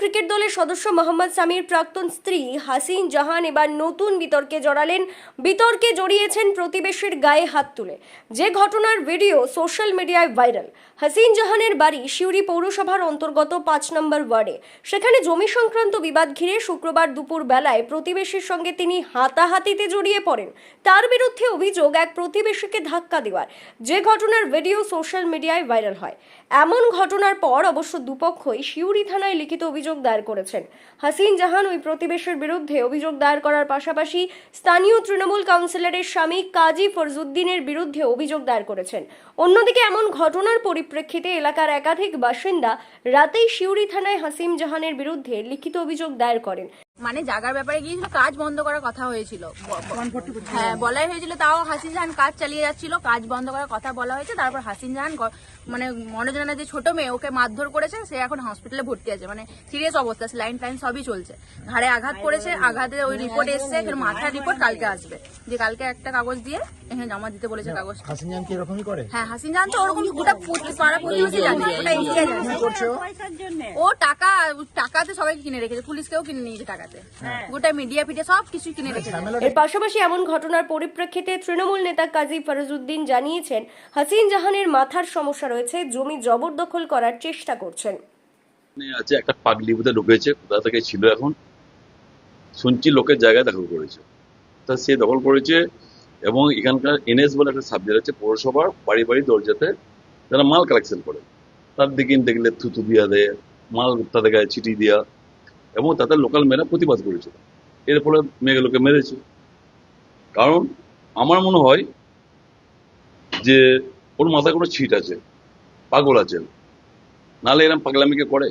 Cricket দলের সদস্য মোহাম্মদ সামির প্রাক্তন স্ত্রী হাসিন জাহান এবার নতুন বিতর্কে জড়ালেন। বিতর্কে জড়িয়েছেন প্রতিবেশীর গায়ে হাত তুলে। যে ঘটনার ভিডিও সোশ্যাল মিডিয়ায় ভাইরাল। হাসিন জাহানের বাড়ি সিউড়ি পৌরসভার অন্তর্গত পাঁচ নম্বর ওয়ার্ডে। সেখানে জমি সংক্রান্ত বিবাদ ঘিরে শুক্রবার দুপুর বেলায় প্রতিবেশীর সঙ্গে তিনি হাতাহাতিতে জড়িয়ে পড়েন। তার বিরুদ্ধে অভিযোগ এক প্রতিবেশীকে ধাক্কা দেওয়ার। যে ঘটনার ভিডিও সোশ্যাল মিডিয়ায় ভাইরাল হয়। এমন ঘটনার পর অবশ্য দুপক্ষই শিউরি থানায় লিখিত অভিযোগ দায়ের করেছেন। হাসিন জাহান ওই প্রতিবেশের বিরুদ্ধে অভিযোগ দায়ের করার পাশাপাশি স্থানীয় তৃণমূল কাউন্সিলরের স্বামী কাজী ফরজুদ্দিনের বিরুদ্ধে অভিযোগ দায়ের করেছেন। অন্যদিকে এমন ঘটনার পরিপ্রেক্ষিতে এলাকার একাধিক বাসিন্দা রাতেই শিউরি থানায় হাসিম জাহানের বিরুদ্ধে লিখিত অভিযোগ দায়ের করেন। মানে জাগার ব্যাপারে গিয়েছিল, কাজ বন্ধ করার কথা হয়েছিল। হ্যাঁ বলাই হয়েছিল তাও হাসিন জাহান কাজ চালিয়ে যাচ্ছিল, কাজ বন্ধ করার কথা বলা হয়েছে। তারপর হাসিন জাহান মানে মনোজনা যে ছোট মেয়ে, ওকে মারধর করেছে। সে এখন হসপিটালে ভর্তি আছে। মানে সিরিয়াস অবস্থা লাইন টাইন সবই চলছে। ঘাড়ে আঘাত করেছে আঘাতে ওই রিপোর্ট এসছে ফের মাথার রিপোর্ট কালকে আসবে। যে কালকে একটা কাগজ দিয়ে এখানে জমা দিতে বলেছে কাগজ হাসিন জান কি এরকমই করে? হ্যাঁ হাসিন জান তো ওরকম গোটা পাড়া প্রতিবেশী জানে। ওটা এরিয়া জানে করছে ও? টাকা টাকাতে সবাইকে কিনে রেখেছে পুলিশকেও কিনে নিয়েছে টাকাতে। গোটা মিডিয়া ফিডিয়া সব কিছু কিনে রেখেছে। এর পাশাপাশি এমন ঘটনার পরিপ্রেক্ষিতে তৃণমূল নেতা কাজী ফরজুদ্দিন জানিয়েছেন হাসিন জাহানের মাথার সমস্যা রয়েছে জমি জবরদখল করার চেষ্টা করছেন। আছে একটা পাগলি ঢুকেছে কোথা থেকে ছিল এখন? শুনছি লোকের জায়গায় দখল করেছে। তা সে দখল করেছে এবং এখানকার এনএস বলে একটা সাবজেক্ট আছে পৌরসভার বাড়ি বাড়ি দরজাতে যারা মাল কালেকশন করে। তার দিকে দেখলে থুতু দিয়া দেয়, মাল তাদের গায়ে চিঠি দেওয়া এবং তাদের লোকাল মেয়েরা প্রতিবাদ করেছিল এর ফলে মেয়েগুলোকে মেরেছে। কারণ আমার মনে হয় যে ওর মাথায় কোনো ছিট আছে, পাগল আছে। নাহলে এরম পাগলামিকে করে।